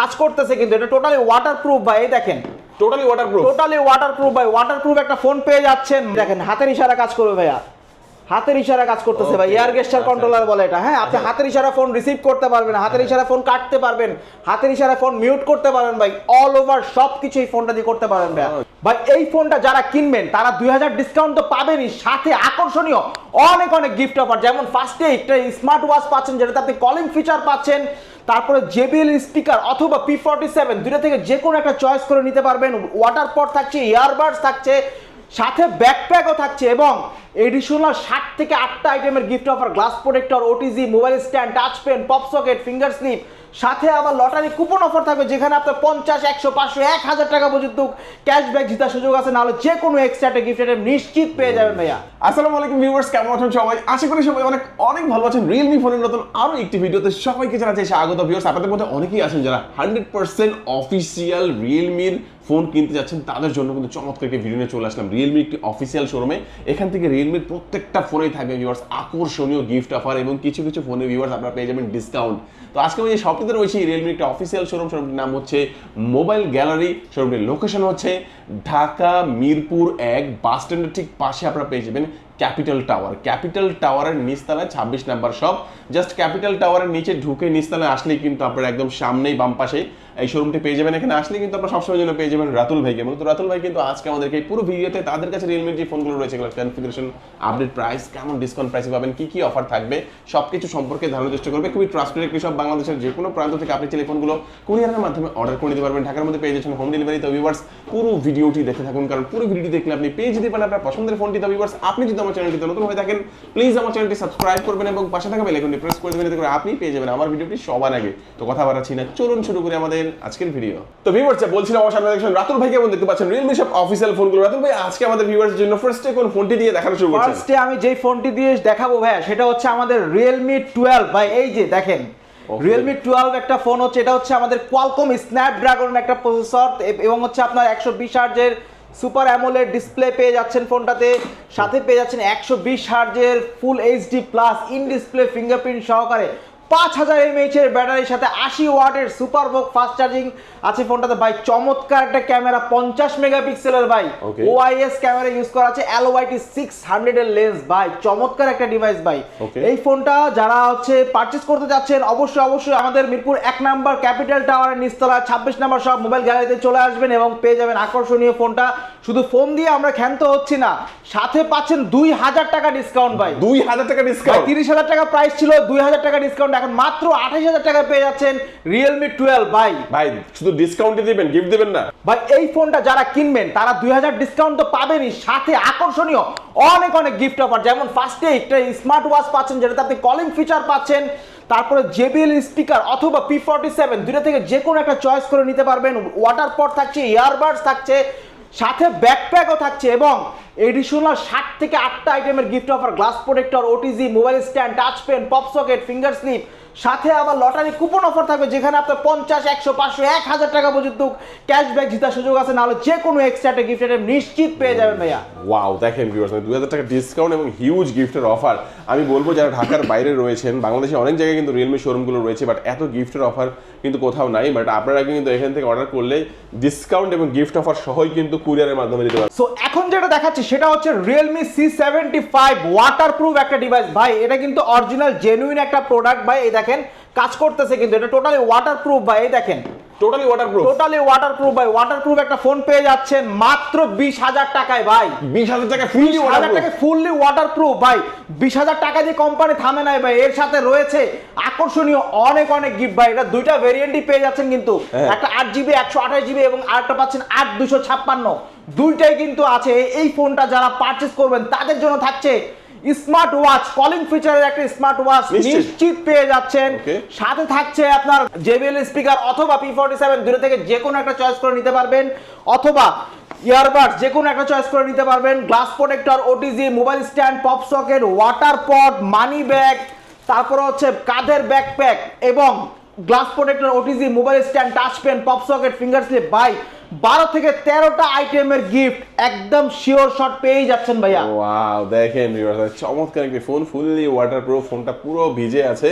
কাজ করতেছে কিন্তু এটা টোটালি ওয়াটারপ্রুফ ভাই এই দেখেন। টোটালি ওয়াটারপ্রুফ টোটালি ওয়াটারপ্রুফ ভাই ওয়াটারপ্রুফ একটা ফোন পেয়ে যাচ্ছেন। দেখেন হাতের ইশারা কাজ করবে ভাইয়া। হাতের ইশারা কাজ করতেছে ভাই. Air gesture controller. বলে এটা। হ্যাঁ আপনি হাতের ইশারা ফোন রিসিভ করতে পারবেন হাতের ইশারা ফোন কাটতে পারবেন হাতের ইশারা ফোন মিউট করতে পারবেন ভাই অল ওভার সব কিছু এই ফোনটা দিয়ে করতে পারবেন ভাই ভাই এই ফোনটা যারা কিনবেন তারা দুই হাজার ডিসকাউন্ট তো পাবেনই সাথে আকর্ষণীয় অনেক অনেক গিফট অফার যেমন ফার্স্টে একটা স্মার্ট ওয়াচ পাচ্ছেন যেটাতে আপনি কলিং ফিচার পাচ্ছেন তারপরে জেবিএল স্পিকার অথবা পি ফর্টি সেভেন দুটো থেকে যে কোনো একটা চয়েস করে নিতে পারবেন। ওয়াটার পট থাকছে ইয়ারবাডস থাকছে, সাথে ব্যাকপ্যাকও থাকছে এবং এডিশনাল ষাট থেকে আটটা আইটেমের gift offer glass protector OTG mobile stand touch pen pop socket finger slip সাথে আবার লটারি কুপন অফার থাকবে, যেখানে আপনার পঞ্চাশ, একশো, পাঁচশো, এক হাজার টাকা পর্যন্ত ক্যাশব্যাক জেতার সুযোগ আছে, নাহলে যে কোনো এক্সট্রা গিফট আইটেম নিশ্চিত পেয়ে যাবেন ভাইয়া। আসসালামু আলাইকুম ভিউয়ার্স কেমন আছেন সবাই? আশা করি সবাই অনেক অনেক ভালো আছেন। রিয়েলমি ফোনের নতুন আরও একটি ভিডিওতে সবাইকে জানাচ্ছি স্বাগত ভিউয়ার্স আপনাদের মধ্যে অনেকেই আছেন যারা হান্ড্রেড পার্সেন্ট অফিসিয়াল রিয়েলমির ফোন কিনতে যাচ্ছেন, তাদের জন্য কিন্তু চমৎকার একটি ভিডিও নিয়ে চলে আসলাম। রিয়েলমি একটি অফিসিয়াল শোরুমে এখান থেকে রিয়েলমির প্রত্যেকটা ফোনেই থাকবে ভিউয়ার্স আকর্ষণীয় গিফট অফার এবং কিছু কিছু ফোনে ভিউয়ার্স আপনারা পেয়ে যাবেন ডিসকাউন্ট তো আজকে আমি যে শপটিতে রয়েছে রিয়েলমির একটা অফিসিয়াল শোরুম শোরুমটির নাম হচ্ছে মোবাইল গ্যালারি শোরুমটির লোকেশন হচ্ছে ঢাকা, মিরপুর এক বাস স্ট্যান্ডের ঠিক পাশে আপনারা পেয়ে যাবেন ক্যাপিটাল টাওয়ার ক্যাপিটাল টাওয়ারের নিচতলায় ছাব্বিশ নাম্বার শপ জাস্ট ক্যাপিটাল টাওয়ারের নিচে ঢুকে নিচতলায় আসলেই কিন্তু আপনারা একদম সামনেই বাম পাশে এই শোরুমটি পেয়ে যাবেন। এখানে আসলে কিন্তু আপনারা সবসময় জন্য পেয়ে যাবেন রাতুল ভাইকে। মূলত রাতুল ভাই কিন্তু আজকে আমাদেরকে এই পুরো ভিডিওতে তাদের কাছে রিয়েলমির যে ফোনগুলো রয়েছে, এগুলো কনফিগারেশন আপডেট প্রাইস কেমন ডিসকাউন্ট প্রাইসে পাবেন, কি কি অফার থাকবে সব কিছু সম্পর্কে ধারণার চেষ্টা করবে। খুবই ট্রাস্টেড একটি সব বাংলাদেশের যে কোনো প্রান্ত থেকে আপনি চাইলে ফোনগুলো কুরিয়ারের মাধ্যমে অর্ডার করে নিতে পারবেন। ঢাকার মধ্যে পেয়ে যাচ্ছেন হোম ডেলিভারি তো ভিউয়ার্স পুরো ভিডিওটি দেখে থাকুন, কারণ পুরো ভিডিওটি দেখলে আপনি পেয়ে যেতে পারেন আপনার পছন্দের ফোনটি তো ভিউয়ার্স আপনি যদি আমার চ্যানেলটিতে নতুন হয়ে থাকেন প্লিজ আমার চ্যানেলটি সাবস্ক্রাইব করবেন এবং পাশে থাকা বেল আইকনটি প্রেস করে দেবেন, এতে করে আপনি পেয়ে যাবেন আমার ভিডিওটি সবার আগে। তো কথা বাড়াচ্ছি না, চলুন শুরু করি আমাদের আজকের ভিডিও তো ভিউয়ার্স বলছিলাম আমার সামনে দেখছেন রাতুল ভাই কেমন দেখতে পাচ্ছেন? রিয়েলমি সব অফিসিয়াল ফোনগুলো রাতুল ভাই আজকে আমাদের ভিউয়ার্সের জন্য ফার্স্টে কোন ফোনটি দিয়ে দেখানো শুরু করছেন? ফার্স্টে আমি যেই ফোনটি দিয়ে দেখাবো ভাইয়া সেটা হচ্ছে আমাদের রিয়েলমি টুয়েলভ ভাই এই যে দেখেন। রিয়েলমি টুয়েলভ একটা ফোন হচ্ছে এটা হচ্ছে আমাদের কোয়ালকম স্ন্যাপড্রাগন একটা প্রসেসর এবং হচ্ছে আপনার একশো বিশ হার্জের সুপার অ্যামোলেড ডিসপ্লে পেয়ে যাচ্ছেন ফোনটাতে সাথে পেয়ে যাচ্ছেন একশো বিশ হার্জের full HD plus in display fingerprint সহকারে। পাঁচ হাজার এমএইচ এর ব্যাটারির সাথে আশি ওয়াটের সুপার বুক ফাস্ট চার্জিং আছে ফোনটাতে। ভাই চমৎকার একটা ক্যামেরা পঞ্চাশ মেগাপিক্সেলের ভাই. ওআইএস ক্যামেরা ইউজ করা আছে অ্যালোয়াইটি সিক্স হান্ড্রেড এর লেন্স ভাই চমৎকার একটা ডিভাইস ভাই। এই ফোনটা যারা হচ্ছে পারচেস করতে যাচ্ছেন অবশ্যই অবশ্যই আমাদের মিরপুর এক নাম্বার ক্যাপিটাল টাওয়ারের নিচতলা ছাব্বিশ নাম্বার সব মোবাইল গ্যালারিতে চলে আসবেন এবং পেয়ে যাবেন আকর্ষণীয় ফোনটা। শুধু ফোন দিয়ে আমরা ক্ষান্ত হচ্ছি না সাথে পাচ্ছেন দুই হাজার টাকা ডিসকাউন্ট ভাই। দুই হাজার টাকা ডিসকাউন্ট তিরিশ হাজার টাকা প্রাইস ছিল দুই হাজার টাকা ডিসকাউন্ট এখন মাত্র আঠাশ হাজার টাকা পেয়ে যাচ্ছেন রিয়েলমি টুয়েলভ ভাই। ভাই শুধু ডিসকাউন্টই দিবেন গিফট দিবেন না। ভাই এই ফোনটা যারা কিনবেন তারা দুই হাজার ডিসকাউন্ট তো পাবেনই সাথে আকর্ষণীয় অনেক অনেক গিফট অফার যেমন ফার্স্টে একটা স্মার্ট ওয়াচ পাচ্ছেন যেটাতে আপনি কলিং ফিচার পাচ্ছেন তারপরে জেবিএল স্পিকার অথবা পি ফর্টি সেভেন দুটো থেকে যে কোনো একটা চয়েস করে নিতে পারবেন ওয়াটার পট থাকছে ইয়ারবাডস থাকছে সাথে ব্যাকপ্যাকও থাকছে এবং এডিশনাল ষাট থেকে আটটা আইটেমের gift offer glass protector OTG mobile stand touch pen pop socket finger slip সাথে আবার লটারি কুপন অফার থাকবে যেখানে আপনার পঞ্চাশ একশো পাঁচশো এক হাজার টাকা পর্যন্ত ক্যাশব্যাক জেতার সুযোগ আছে নাহলে যে কোনো এক্সট্রা একটা গিফট আইটেম নিশ্চিত পেয়ে যাবেন ভাইয়া। ওয়াও দেখেন ভিউয়ার্স মানে দুই হাজার টাকা ডিসকাউন্ট এবং হিউজ গিফটের অফার আমি বলব যারা ঢাকার বাইরে রয়েছেন বাংলাদেশে অনেক জায়গায় কিন্তু রিয়েলমি শোরুমগুলো রয়েছে বাট এত গিফটের অফার কিন্তু কোথাও নাই বাট আপনারা কিন্তু এখান থেকে অর্ডার করলে ডিসকাউন্ট এবং গিফট অফার সহই কিন্তু কুরিয়ারের মাধ্যমে দিতে পারবেন। সো এখন যেটা দেখাচ্ছি সেটা হচ্ছে Realme C seventy five water proof একটা ডিভাইস ভাই, এটা কিন্তু অরিজিনাল জেনুইন একটা প্রোডাক্ট ভাই, এই দেখেন, কাজ করতেছে কিন্তু, এটা টোটালি ওয়াটারপ্রুফ ভাই, এই দেখেন totally waterproof totally water proof ভাই। ওয়াটার প্রুফ একটা ফোন পেয়ে যাচ্ছেন মাত্র বিশ হাজার টাকায় ভাই। বিশ হাজার টাকা ফুললি ওয়াটারপ্রুফ টাকা ফুললি ওয়াটার প্রুফ ভাই। বিশ হাজার টাকা দিয়ে কোম্পানি থামে নাই ভাই এর সাথে রয়েছে আকর্ষণীয় অনেক অনেক গিফট ভাই। এটা দুইটা ভেরিয়েন্টই পেয়ে যাচ্ছেন কিন্তু। হ্যাঁ। একটা আট জিবি একশো আঠাশ জিবি এবং আরেকটা পাচ্ছেন আট দুশো ছাপ্পান্ন। দুইটাই কিন্তু আছে। এই ফোনটা যারা পারচেস করবেন তাদের জন্য থাকছে স্মার্ট ওয়াচ কলিং ফিচারের একটা স্মার্ট ওয়াচ নিশ্চিত। পেয়ে যাচ্ছেন। সাথে থাকছে আপনার জেবিএল স্পিকার অথবা পি ফর্টি সেভেন দুটো থেকে যে কোনো একটা চয়েস করে নিতে পারবেন। অথবা ইয়ারবাডস যে কোনো একটা চয়েস করে নিতে পারবেন। Glass protector OTG mobile stand pop socket water pot money bag তারপরে হচ্ছে কাঁধের ব্যাকপ্যাক এবং glass protector OTG mobile stand touch pen pop socket finger slip by বারো থেকে তেরোটা আইটেমের গিফট একদম শিওর শট পেয়েই যাচ্ছেন ভাইয়া। ওয়াও দেখেন চমৎকার একটি ফোন ফুললি ওয়াটারপ্রুফ ফোনটা পুরো ভিজে আছে।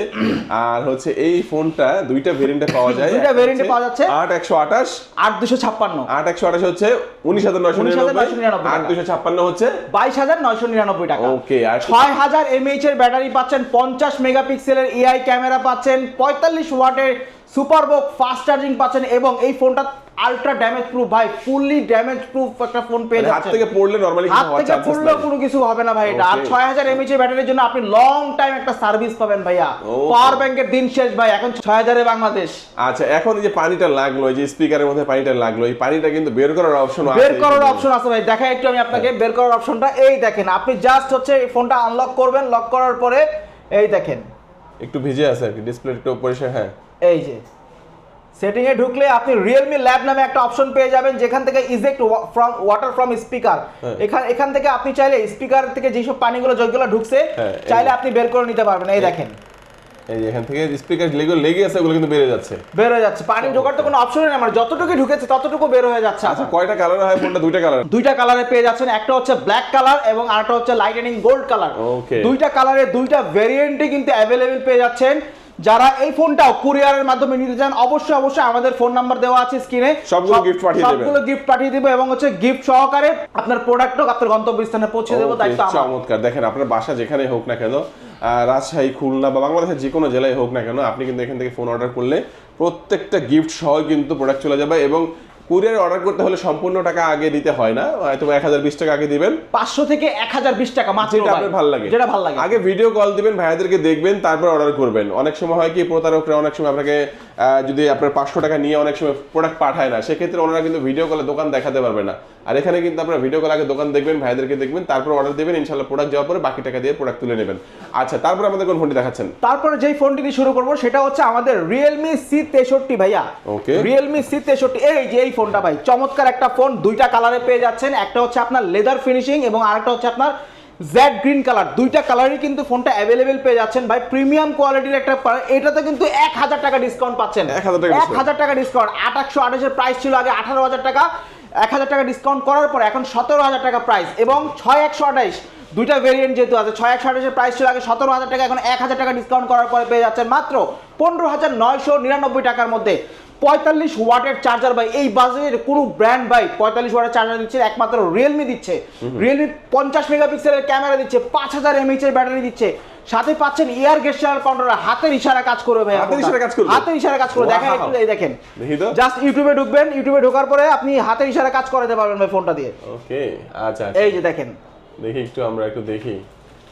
আর হচ্ছে এই ফোনটা দুইটা ভেরিয়েন্টে পাওয়া যায়। দুইটা হচ্ছে পাওয়া যাচ্ছে। আট একশো আঠাশ আট দুশো ছাপ্পান্ন। আট একশো আঠাশ হচ্ছে উনিশ হাজার নয়শো নিরানব্বই আট দুশো ছাপ্পান্ন হচ্ছে বাইশ হাজার নয়শো নিরানব্বই টাকা। Okay, আর- ছয় হাজার এমএইচ এর ব্যাটারি পাচ্ছেন পঞ্চাশ মেগাপিক্সেলের এআই ক্যামেরা পাচ্ছেন পঁয়তাল্লিশ ওয়াটের সুপার বক ফাস্ট চার্জিং পাচ্ছেন এবং এই ফোনটা আলট্রা ড্যামেজ প্রুফ ভাই ফুললি ড্যামেজ প্রুফ একটা ফোন পেয়ে মানে হাত থেকে পড়লে নরমালি হাত থেকে পড়লেও কোনো কিছু হবে না ভাই এটা। আর Okay. ছয় হাজার এমএইচ এর ব্যাটারির জন্য আপনি লং টাইম একটা সার্ভিস পাবেন ভাইয়া. পাওয়ার ব্যাংকের দিন শেষ ভাই এখন ছয় হাজারে বাংলাদেশ। আচ্ছা এখন এই যে পানিটা লাগল এই যে স্পিকারের মধ্যে পানিটা লাগল এই পানিটা কিন্তু বের করার অপশন আছে। বের করার অপশন আছে ভাই। দেখা একটু আমি আপনাকে বের করার অপশনটা এই দেখেন আপনি জাস্ট হচ্ছে এই ফোনটা আনলক করবেন। লক করার পরে এই দেখেন। একটু ভিজে আছে আর কি ডিসপ্লে একটু পরিষ্কার হ্যাঁ। এই যে। সেটিং এ ঢুকলে আপনি রিয়েলমি ল্যাব নামে একটা অপশন পেয়ে যাবেন যেখান থেকে eject from water from speaker. এখান এখান থেকে আপনি চাইলে স্পিকার থেকে যেসব পানিগুলো যেগুলো ঢুকছে হ্যাঁ, চাইলে আপনি বের করে নিতে পারবেন। এই দেখেন। এই এখান থেকে স্পিকার যেগুলো লেগে আছে ওগুলো কিন্তু বেড়ে যাচ্ছে। বের হয়ে যাচ্ছে। পানি ঢোকার তো কোনো অপশনই নেই মানে যতটুকু ঢুকেছে ততটুকু বের হয়ে যাচ্ছে আচ্ছা কয়টা কালার হয় ফোনটা দুইটা কালার দুইটা কালারে পেয়ে যাচ্ছেন। একটা হচ্ছে ব্ল্যাক কালার এবং আরেকটা হচ্ছে লাইটেনিং গোল্ড কালার Okay. দুইটা কালারে দুইটা ভেরিয়েন্টে কিন্তু অ্যাভেলেবেল পেয়ে যাচ্ছেন। যারা এই ফোনটাও কুরিয়ারের মাধ্যমে নিতে চান অবশ্যই অবশ্যই আমাদের ফোন নাম্বার দেওয়া আছে স্ক্রিনে। সবগুলো গিফট পাঠিয়ে দেবেন। সবগুলো গিফট পাঠিয়ে দেবো এবং হচ্ছে গিফট সহকারে আপনার প্রোডাক্টও আপনার গন্তব্যস্থানে পৌঁছে দেবো তাই দায়িত্ব আমার। চমৎকার। দেখেন আপনার বাসা যেখানে হোক না কেন রাজশাহী খুলনা বা বাংলাদেশের যে কোনো জেলায় হোক না কেন আপনি কিন্তু এখান থেকে ফোন অর্ডার করলে প্রত্যেকটা গিফট সহ কিন্তু প্রোডাক্ট চলে যাবে এবং কুরিয়ার অর্ডার করতে হলে সম্পূর্ণ টাকা আগে দিতে হয় না হয়তো এক হাজার বিশ টাকা আগে দিবেন। পাঁচশো থেকে এক হাজার বিশ টাকা মাত্র যেটা আপনার ভালো লাগে। যেটা ভালো লাগে। আগে ভিডিও কল দিবেন ভাইয়াদেরকে দেখবেন তারপর অর্ডার করবেন। অনেক সময় হয় কি প্রতারকরা অনেক সময় আপনাকে যদি আপনার পাঁচশো টাকা নিয়ে অনেক সময় প্রোডাক্ট পাঠায় না সেক্ষেত্রে ওনারা কিন্তু ভিডিও কলে দোকান দেখাতে পারবে না। আর এখানে কিন্তু আপনার ভিডিও কল আগে দোকান দেখবেন ভাইদেরকে দেখবেন তারপর অর্ডার দেবেন ইনশাল্লাহ প্রোডাক্ট যাওয়ার পরে বাকি টাকা দিয়ে প্রোডাক্ট তুলে নেবেন। আচ্ছা তারপর আমাদের কোন ফোনটি দেখাচ্ছেন? তারপরে যেই ফোনটি দিয়ে শুরু করব সেটা হচ্ছে আমাদের রিয়েলমি সি তেষট্টি ভাইয়া। ওকে রিয়েলমি সি তেষট্টি এই যে এই ফোনটা ভাই। চমৎকার একটা ফোন দুইটা কালারে পেয়ে যাচ্ছেন। একটা হচ্ছে আপনার লেদার ফিনিশিং এবং আরেকটা হচ্ছে আপনার জেড গ্রিন কালার দুইটা কালারই কিন্তু ফোনটা অ্যাভেলেবেল পেয়ে যাচ্ছেন। ভাই প্রিমিয়াম কোয়ালিটির একটা এটাতে কিন্তু এক হাজার টাকা ডিসকাউন্ট পাচ্ছেন। 1000 টাকা এক। হাজার টাকা ডিসকাউন্ট আঠাশশো আঠাশের প্রাইস ছিল আগে আঠারো হাজার টাকা। এক হাজার টাকা ডিসকাউন্ট করার পর এখন সতেরো হাজার টাকা প্রাইস এবং ছয় একশো আঠাইশ দুইটা ভেরিয়েন্ট যেহেতু আছে ছয় একশো আঠাশের প্রাইস ছিল আগে সতেরো হাজার টাকা এখন এক হাজার টাকা ডিসকাউন্ট করার পরে পেয়ে যাচ্ছেন মাত্র পনেরো হাজার নয়শো নিরানব্বই টাকার মধ্যে। পঁয়তাল্লিশ ওয়াটের চার্জার ভাই। এই বাজেটের কোনো ব্র্যান্ড ভাই পঁয়তাল্লিশ ওয়াটের চার্জার দিচ্ছে একমাত্র রিয়েলমি দিচ্ছে। রিয়েলমি পঞ্চাশ মেগাপিক্সেলের ক্যামেরা দিচ্ছে পাঁচ হাজার এমএইচ এর ব্যাটারি দিচ্ছে। সাথে পাচ্ছেন ইয়ার গেস্টার কন্ট্রোলার হাতের ইশারা কাজ করবে ভাই হাতের ইশারায় কাজ করবে? হাতের ইশারা কাজ করবে। দেখেন একটু এই দেখেন। জাস্ট ইউটিউবে ঢুকবেন ইউটিউবে ঢোকার পরে আপনি হাতের ইশারা কাজ করাতে পারবেন ভাই ফোনটা দিয়ে। ওকে আচ্ছা আচ্ছা। এই যে দেখেন। দেখি একটু আমরা একটু দেখি।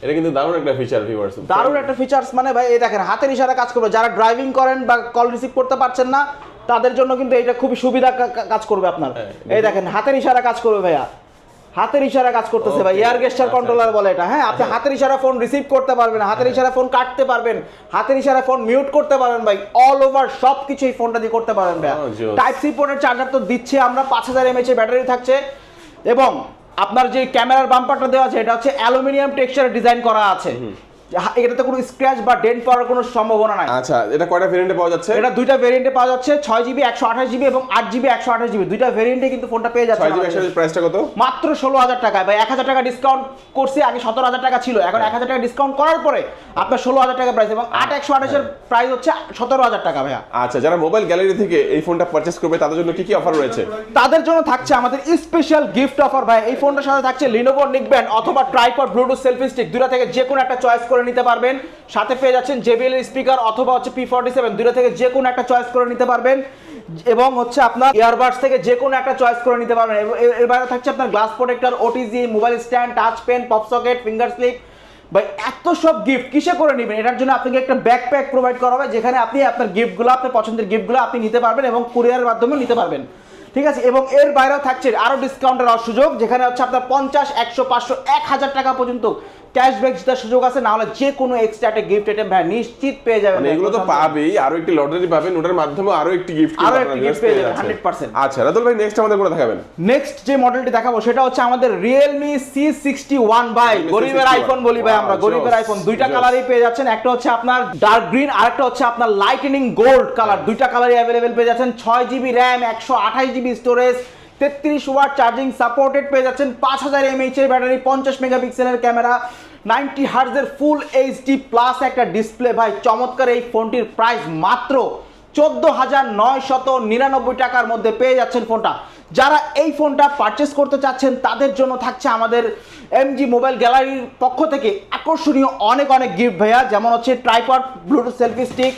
এটা কিন্তু দারুণ একটা ফিচার ভিউয়ার্স দারুণ একটা ফিচার্স মানে ভাই এই দেখেন হাতের ইশারা কাজ করবে। যারা ড্রাইভিং করেন বা কল রিসিভ করতে পারছেন না তাদের জন্য কিন্তু এটা খুবই সুবিধা কাজ করবে আপনার। হ্যাঁ, এই দেখেন হাতের ইশারা কাজ করবে ভাইয়া। হাতের ইশারা কাজ করতেছে ভাই। এয়ার গেস্টার আচ্ছা, কন্ট্রোলার আচ্ছা। বলে এটা। হ্যাঁ আপনি হাতের ইশারা ফোন রিসিভ করতে পারবেন হাতের ইশারা ফোন কাটতে পারবেন হাতের ইশারা ফোন মিউট করতে পারবেন ভাই। অল ওভার সব কিছু এই ফোনটা দিয়ে করতে পারবেন ভাই টাইপ সি ফোনের চার্জার তো দিচ্ছে আমরা পাঁচ হাজার এমএইচ এর ব্যাটারি থাকছে। এবং আপনার যে ক্যামেরার বাম্পারটা দেওয়া আছে এটা হচ্ছে অ্যালুমিনিয়াম টেক্সচার ডিজাইন করা আছে। এটাতে কোনো স্ক্র্যাচ বা ডেন্ট পড়ার কোনো সম্ভাবনা নাই। আচ্ছা এটা কয়টা ভেরিয়েন্টে পাওয়া যাচ্ছে? এটা দুইটা ভেরিয়েন্টে পাওয়া যাচ্ছে ছয় জিবি একশো আঠাশ জিবি এবং আট জিবি একশো আঠাশ জিবি দুইটা ভেরিয়েন্টে কিন্তু ফোনটা পেয়ে যাচ্ছে প্রাইসটা কত? মাত্র ষোলো হাজার টাকায় বা এক হাজার টাকা ডিসকাউন্ট করছে আগে সতেরো হাজার টাকা ছিল। এখন এক হাজার টাকা ডিসকাউন্ট করার পরে আপনার ষোলো হাজার টাকা প্রাইস এবং আট একশো আঠাশের প্রাইস হচ্ছে সতেরো হাজার টাকা ভাইয়া। আচ্ছা যারা মোবাইল গ্যালারি থেকে এই ফোনটা পারচেস করবে তাদের জন্য কি কি অফার রয়েছে? তাদের জন্য থাকছে আমাদের স্পেশাল গিফট অফার ভাই। এই ফোনটার সাথে থাকছে লিনোভো নিকব্যান্ড অথবা ট্রাইপড ব্লুটুথ সেলফি স্টিক দুটা থেকে যে কোনো একটা চয়েস করে নিতে পারবেন। সাথে পেয়ে যাচ্ছেন জেবিএল স্পিকার অথবা হচ্ছে পি ফর্টি সেভেন দুটা থেকে যে কোনো একটা চয়েস করে নিতে পারবেন। এবং হচ্ছে আপনার ইয়ারবাডস থেকে যে কোনো একটা চয়েস করে নিতে পারবেন। এর বাইরে থাকছে আপনার glass protector OTG mobile stand touch pen pop socket finger slip ভাই, এত সব গিফট কিসে করে নেবেন? এটার জন্য আপনাকে একটা ব্যাকপ্যাক প্রোভাইড করা হবে, যেখানে আপনি আপনার গিফটগুলো আপনার পছন্দের গিফটগুলো আপনি নিতে পারবেন এবং কুরিয়ারের মাধ্যমেও নিতে পারবেন। ঠিক আছে? এবং এর বাইরেও থাকছে আরও ডিসকাউন্টের সুযোগ, যেখানে হচ্ছে আপনার পঞ্চাশ, একশো, পাঁচশো, এক হাজার টাকা পর্যন্ত ক্যাশব্যাক জেতার সুযোগ আছে না হলে যে কোনো এক্সট্রা একটা গিফট আইটেম ভাই নিশ্চিত পেয়ে যাবেন মানে এগুলো তো পাবেই আরও একটি লটারি পাবেন ওটার মাধ্যমে আরও একটি গিফট আরও একটি গিফট পেয়ে যাবেন, 100% আচ্ছা রাতুল ভাই নেক্সট আমাদের কোনটা দেখাবেন? নেক্সট যে মডেলটি দেখাবো সেটা হচ্ছে আমাদের সিক্সটি ওয়ান বাই গরিবের আইফোন বলি ভাই আমরা গরিবের আইফোন দুইটা কালারই পেয়ে যাচ্ছেন একটা হচ্ছে আপনার ডার্ক গ্রিন আর একটা হচ্ছে আপনার লাইটেনিং গোল্ড কালার দুইটা কালারই অ্যাভেলেবেল পেয়ে যাচ্ছেন ছয় জিবি র্যাম একশো আঠাশ জিবি স্টোরেজ তেত্রিশ ওয়াট চার্জিং সাপোর্টেড পেয়ে যাচ্ছেন পাঁচ হাজার এমএইচ এর ব্যাটারি পঞ্চাশ মেগাপিক্সেলের ক্যামেরা নাইনটি হার্জের ফুল এইচডি প্লাস একটা ডিসপ্লে ভাই, চমৎকার এই ফোনটির প্রাইস মাত্র চোদ্দ হাজার নয় শত নিরানব্বই টাকার মধ্যে পেয়ে যাচ্ছেন ফোনটা। যারা এই ফোনটা পারচেস করতে চাচ্ছেন, তাদের জন্য থাকছে আমাদের এমজি মোবাইল গ্যালারির পক্ষ থেকে আকর্ষণীয় অনেক অনেক গিফট ভাইয়া। যেমন হচ্ছে ট্রাইপড ব্লুটুথ সেলফি স্টিক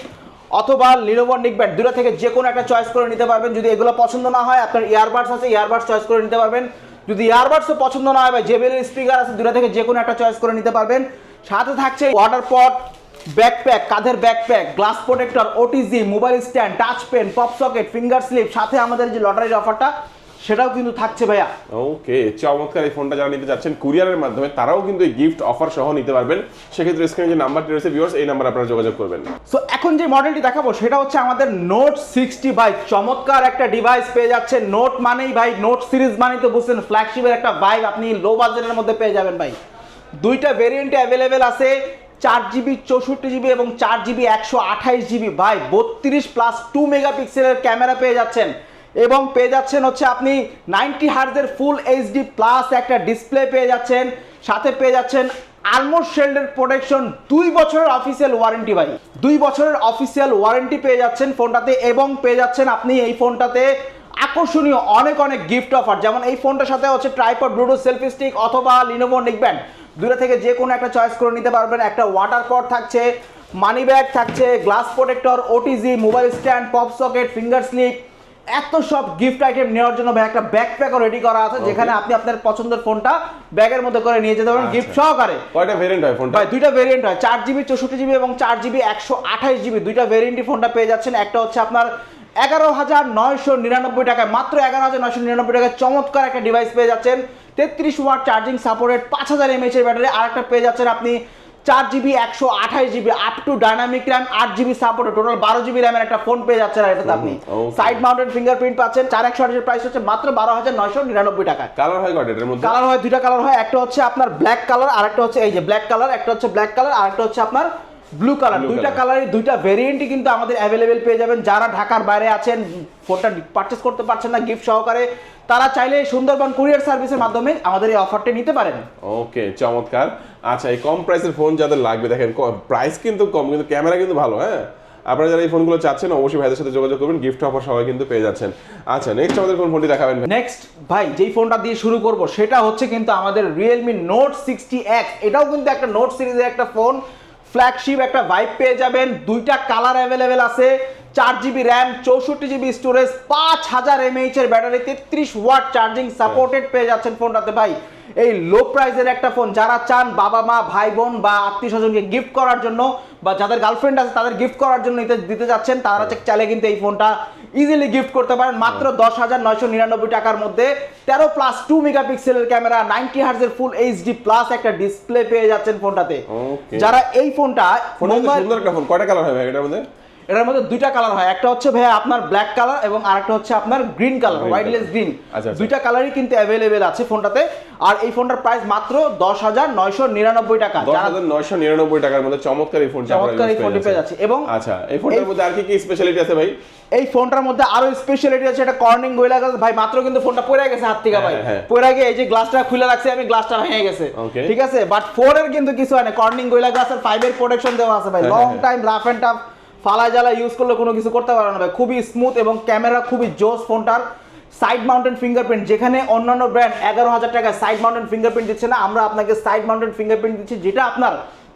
অথবা লিনোভো নিকব্যাট দুটো থেকে যে কোনো একটা চয়েস করে নিতে পারবেন। যদি এগুলো পছন্দ না হয়, আপনার ইয়ারবাডস আছে ইয়ারবাডস চয়েস করে নিতে পারবেন। যদি ইয়ারবাডসও পছন্দ না হয় বা জেবেলের স্পিকার আছে, দুটো থেকে যে কোনো একটা চয়েস করে নিতে পারবেন। সাথে থাকছে ওয়াটার পট ব্যাকপ্যাক কাঁধের backpack glass protector OTG mobile stand touch pen pop socket finger slip সাথে আমাদের যে লটারির অফারটা সেটাও কিন্তু থাকছে ভাইয়া। ওকে চমৎকার এই ফোনটা যারা নিতে যাচ্ছেন কুরিয়ারের মাধ্যমে তারাও কিন্তু এই গিফট অফার সহ নিতে পারবেন। সেক্ষেত্রে স্ক্রিনে যে নাম্বারটি রয়েছে ভিউয়ার্স এই নাম্বার আপনারা যোগাযোগ করবেন। সো এখন যে মডেলটি দেখাবো সেটা হচ্ছে আমাদের নোট সিক্সটি ভাই চমৎকার একটা ডিভাইস পেয়ে যাচ্ছে নোট মানেই ভাই নোট সিরিজ মানেই তো বুঝছেন ফ্ল্যাগশিপের একটা বাইক আপনি লো বাজেটের মধ্যে পেয়ে যাবেন ভাই। দুইটা ভেরিয়েন্টে অ্যাভেলেবেল আছে চার জিবি চৌষট্টি জিবি এবং চার জিবি একশো আঠাইশ জিবি ভাই বত্রিশ প্লাস টু মেগাপিক্সেলের ক্যামেরা পেয়ে যাচ্ছেন। এবং পেয়ে যাচ্ছেন হচ্ছে আপনি নাইনটি হার্জের ফুল এইচডি প্লাস একটা ডিসপ্লে পেয়ে যাচ্ছেন। সাথে পেয়ে যাচ্ছেন আর্মোর শেল্ডের প্রোটেকশন দুই বছরের অফিসিয়াল ওয়ারেন্টি ভাই। দুই বছরের অফিসিয়াল ওয়ারেন্টি পেয়ে যাচ্ছেন ফোনটাতে এবং পেয়ে যাচ্ছেন আপনি এই ফোনটাতে আকর্ষণীয় অনেক অনেক গিফট অফার যেমন এই ফোনটার সাথে হচ্ছে ট্রাইপড ব্লুটুথ সেলফি স্টিক অথবা লিনোভো নিকব্যান্ড দূরে থেকে যে কোনো একটা চয়েস করে নিতে পারবেন। একটা ওয়াটার পট থাকছে মানি ব্যাগ থাকছে glass protector OTG mobile stand pop socket finger slip এত সব গিফট আইটেম নেওয়ার জন্য ভাই একটা ব্যাকপ্যাকও রেডি করা আছে যেখানে আপনি আপনার পছন্দের ফোনটা ব্যাগের মধ্যে করে নিয়ে যেতে পারেন গিফট সহকারে। কয়টা ভেরিয়েন্ট হয় ফোনটা? ভাই দুইটা ভেরিয়েন্ট হয় চার জিবি চৌষট্টি জিবি এবং চার জিবি একশো আঠাশ জিবি দুইটা ভেরিয়েন্টই ফোনটা পেয়ে যাচ্ছেন। একটা হচ্ছে আপনার এগারো হাজার নয়শো নিরানব্বই টাকায় মাত্র এগারো হাজার নয়শো নিরানব্বই টাকায় চমৎকার একটা ডিভাইস পেয়ে যাচ্ছেন। তেত্রিশ ওয়াট চার্জিং সাপোর্টেড পাঁচ হাজার এমএইচ এর ব্যাটারি আরেকটা পেয়ে যাচ্ছেন আপনি চার জিবি একশো আঠাশ GB up to dynamic RAM আট জিবি সাপোর্ট টোটাল বারো জিবি র্যামের একটা ফোন পেয়ে যাচ্ছেন এটাতে আপনি. সাইড মাউন্টেড ফিঙ্গারপ্রিন্ট পাচ্ছেন চার একশো আঠাশের প্রাইস হচ্ছে মাত্র বারো হাজার নয়শো নিরানব্বই টাকা কালার হয় কটা এটার মধ্যে? কালার হয় দুইটা কালার হয় একটা হচ্ছে আপনার ব্ল্যাক কালার আর একটা হচ্ছে এই যে ব্ল্যাক কালার একটা হচ্ছে ব্ল্যাক কালার আর একটা হচ্ছে আপনার ব্লু কালার দুইটা। কালারই দুইটা ভেরিয়েন্টই কিন্তু আমাদের অ্যাভেলেবেল পেয়ে যাবেন। যারা ঢাকার বাইরে আছেন ফোনটা পারচেস করতে পারছেন না গিফট সহকারে তারা চাইলে সুন্দরবন কুরিয়ার সার্ভিসের মাধ্যমে আমাদের এই অফারটি নিতে পারেন। ওকে চমৎকার। আচ্ছা এই কম প্রাইসের ফোন যাদের লাগবে দেখেন প্রাইস কিন্তু কম কিন্তু ক্যামেরা কিন্তু ভালো হ্যাঁ? আপনারা যারা এই ফোনগুলো চাচ্ছেন অবশ্যই ভাইদের সাথে যোগাযোগ করবেন গিফট অফার সবাই কিন্তু পেয়ে যাচ্ছেন। আচ্ছা নেক্সট আমাদের কোন ফোনটি দেখাবেন নেক্সট ভাই যেই ফোনটা দিয়ে শুরু করব সেটা হচ্ছে কিন্তু আমাদের রিয়েলমি নোট সিক্সটি এক্স এটাও কিন্তু একটা নোট সিরিজের একটা ফোন ফ্ল্যাগশিপ একটা ভাইব পেয়ে যাবেন। দুইটা কালার অ্যাভেলেবেল আছে। চার জিবি র্যাম চৌষট্টি জিবি স্টোরেজ পাঁচ হাজার এমএইচ এর ব্যাটারি তেত্রিশ ওয়াট চার্জিং সাপোর্টেড পেয়ে যাচ্ছেন ফোনটাতে ভাই। এই লো প্রাইজের একটা ফোন যারা চান বাবা মা ভাই বোন বা আত্মীয় স্বজনকে গিফট করার জন্য বা যাদের গার্লফ্রেন্ড আছে তাদের গিফট করার জন্য নিতে দিতে যাচ্ছেন তারা চাইলে কিন্তু এই ফোনটা ইজিলি গিফট করতে পারেন মাত্র দশ হাজার নয়শো নিরানব্বই টাকার মধ্যে। তেরো প্লাস টু মেগাপিক্সেলের ক্যামেরা নাইনটি হার্জের ফুল এইচ ডি প্লাস একটা ডিসপ্লে পেয়ে যাচ্ছেন ফোনটাতে। যারা এই ফোনটা সুন্দর একটা ফোন কয়টা কালার হবে এটার মধ্যে? এটার মধ্যে দুইটা কালার হয়। একটা হচ্ছে ভাইয়া আপনার ব্ল্যাক কালার এবং আরেকটা হচ্ছে আপনার গ্রিন কালার হোয়াইটলেস গ্রিন। দুইটা কালারই কিন্তু অ্যাভেলেবেল আছে ফোনটাতে। আর এই ফোনটার প্রাইস মাত্র দশ হাজার নয়শো নিরানব্বই টাকা। দশ হাজার নয়শো নিরানব্বই টাকার মধ্যে চমৎকার এই ফোনটি চমৎকার এই ফোনটি পেয়ে যাচ্ছে। এবং আচ্ছা এই ফোনটার মধ্যে আর কি কি স্পেশালিটি আছে ভাই? এই ফোনটার মধ্যে আরও স্পেশালিটি আছে এটা কর্নিং গোয়েলা গ্লাস ভাই মাত্র কিন্তু ফোনটা পড়ে গেছে হাত থেকে ভাই। হ্যাঁ, হ্যাঁ। পড়ে গিয়ে এই যে গ্লাসটা খুলে রাখছে আমি গ্লাসটা ভেঙে গেছে। ঠিক আছে? বাট ফোর এর কিন্তু কিছু হয় না। কর্নিং গোয়েলা গ্লাস আর ফাইভ এর প্রোটেকশন দেওয়া আছে ভাই। Long. Time rough and tough ফালা জ্বালা ইউজ করলে কোনো কিছু করতে পারবে না ভাই। খুবই স্মুথ এবং ক্যামেরা খুবই জোস ফোনটার। সাইড মাউন্টেন ফিঙ্গারপ্রিন্ট যেখানে অন্যান্য ব্র্যান্ড এগারো হাজার টাকায় সাইড মাউন্টেন ফিঙ্গারপ্রিন্ট দিচ্ছে না, আমরা আপনাকে সাইড মাউন্টেন ফিঙ্গারপ্রিন্ট দিচ্ছি, যেটা আপনার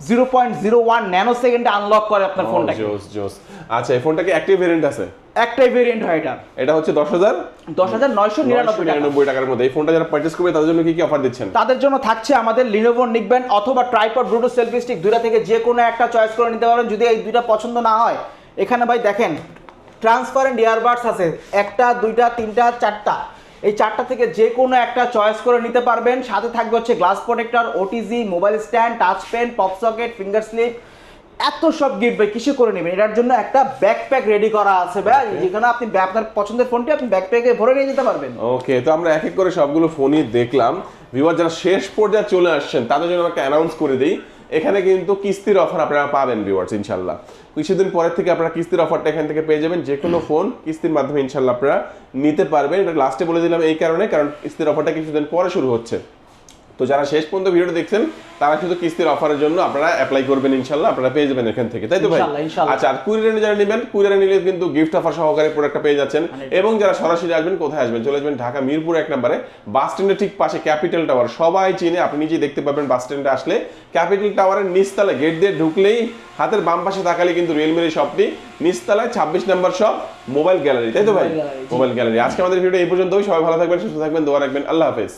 zero point zero one nano সেকেন্ডে আনলক করে আপনার ফোনটাকে। জোস জোস। আচ্ছা এই ফোনটা কি অ্যাক্টিভ ভেরিয়েন্ট আছে? একটাই ভেরিয়েন্ট হয় এটা। এটা হচ্ছে দশ হাজার? দশ হাজার নয়শো নিরানব্বই নিরানব্বই টাকার মধ্যে। এই ফোনটা যারা পারচেস করবে তাদের জন্য কি কি অফার দিচ্ছেন? তাদের জন্য থাকছে আমাদের লিনোভো নিকব্যান্ড অথবা ট্রাইপড ব্লুটুথ সেলফি স্টিক দুইটা থেকে যে কোনো একটা চয়েস করে নিতে পারেন। যদি এই দুইটা পছন্দ না হয় এখানে ভাই দেখেন ট্রান্সপারেন্ট ইয়ারবাডস আছে। একটা দুইটা তিনটা চারটা। এই চারটা থেকে যে কোনো একটা চয়েস করে নিতে পারবেন। সাথে থাকবে হচ্ছে glass protector OTG mobile stand touch pen pop socket finger slip এত সব গিফট ভাই কিসে করে নেবেন? এটার জন্য একটা ব্যাকপ্যাক রেডি করা আছে ভাই। যেখানে আপনি আপনার পছন্দের ফোনটি আপনি ব্যাকপ্যাকে ভরে নিয়ে যেতে পারবেন। ওকে তো আমরা এক এক করে সবগুলো ফোনই দেখলাম। ভিউয়ার যারা শেষ পর্যায়ে চলে আসছেন তাদের জন্য একটা অ্যানাউন্স করে দিই। এখানে কিন্তু কিস্তির অফার আপনারা পাবেন ভিউয়ার্স ইনশাল্লাহ কিছুদিন পরের থেকে আপনারা কিস্তির অফারটা এখান থেকে পেয়ে যাবেন। যে কোনো ফোন কিস্তির মাধ্যমে ইনশাল্লাহ আপনারা নিতে পারবেন। এটা লাস্টে বলে দিলাম এই কারণে, কারণ কিস্তির অফারটা কিছুদিন পরে শুরু হচ্ছে। তো যারা শেষ পর্যন্ত ভিডিওটা দেখছেন তারা শুধু কিস্তির অফারের জন্য আপনারা অ্যাপ্লাই করবেন ইনশাল্লাহ আপনারা পেয়ে যাবেন এখান থেকে তাই তো ভাই। আচ্ছা আর কুরিয়ারে যারা নেবেন কুরিয়ারে নিলে কিন্তু গিফট অফার সহকারে প্রোডাক্টটা পেয়ে যাচ্ছেন। এবং যারা সরাসরি আসবেন কোথায় আসবেন? চলে আসবেন ঢাকা মিরপুর এক নম্বরে বাস স্ট্যান্ডের ঠিক পাশে ক্যাপিটাল টাওয়ার। সবাই চিনে আপনি নিজেই দেখতে পাবেন বাস স্ট্যান্ডে আসলে। ক্যাপিটাল টাওয়ারের নিচতলায় গেট দিয়ে ঢুকলেই হাতের বাম পাশে তাকালে কিন্তু রিয়েলমির এই শপটি নিচতলায় ছাব্বিশ নম্বর শপ মোবাইল গ্যালারি তাই তো ভাই। মোবাইল গ্যালারি আজকে আমাদের ভিডিও এই পর্যন্তই। সবাই ভালো থাকবেন সুস্থ থাকবেন দোয়া রাখবেন। আল্লাহ হাফেজ।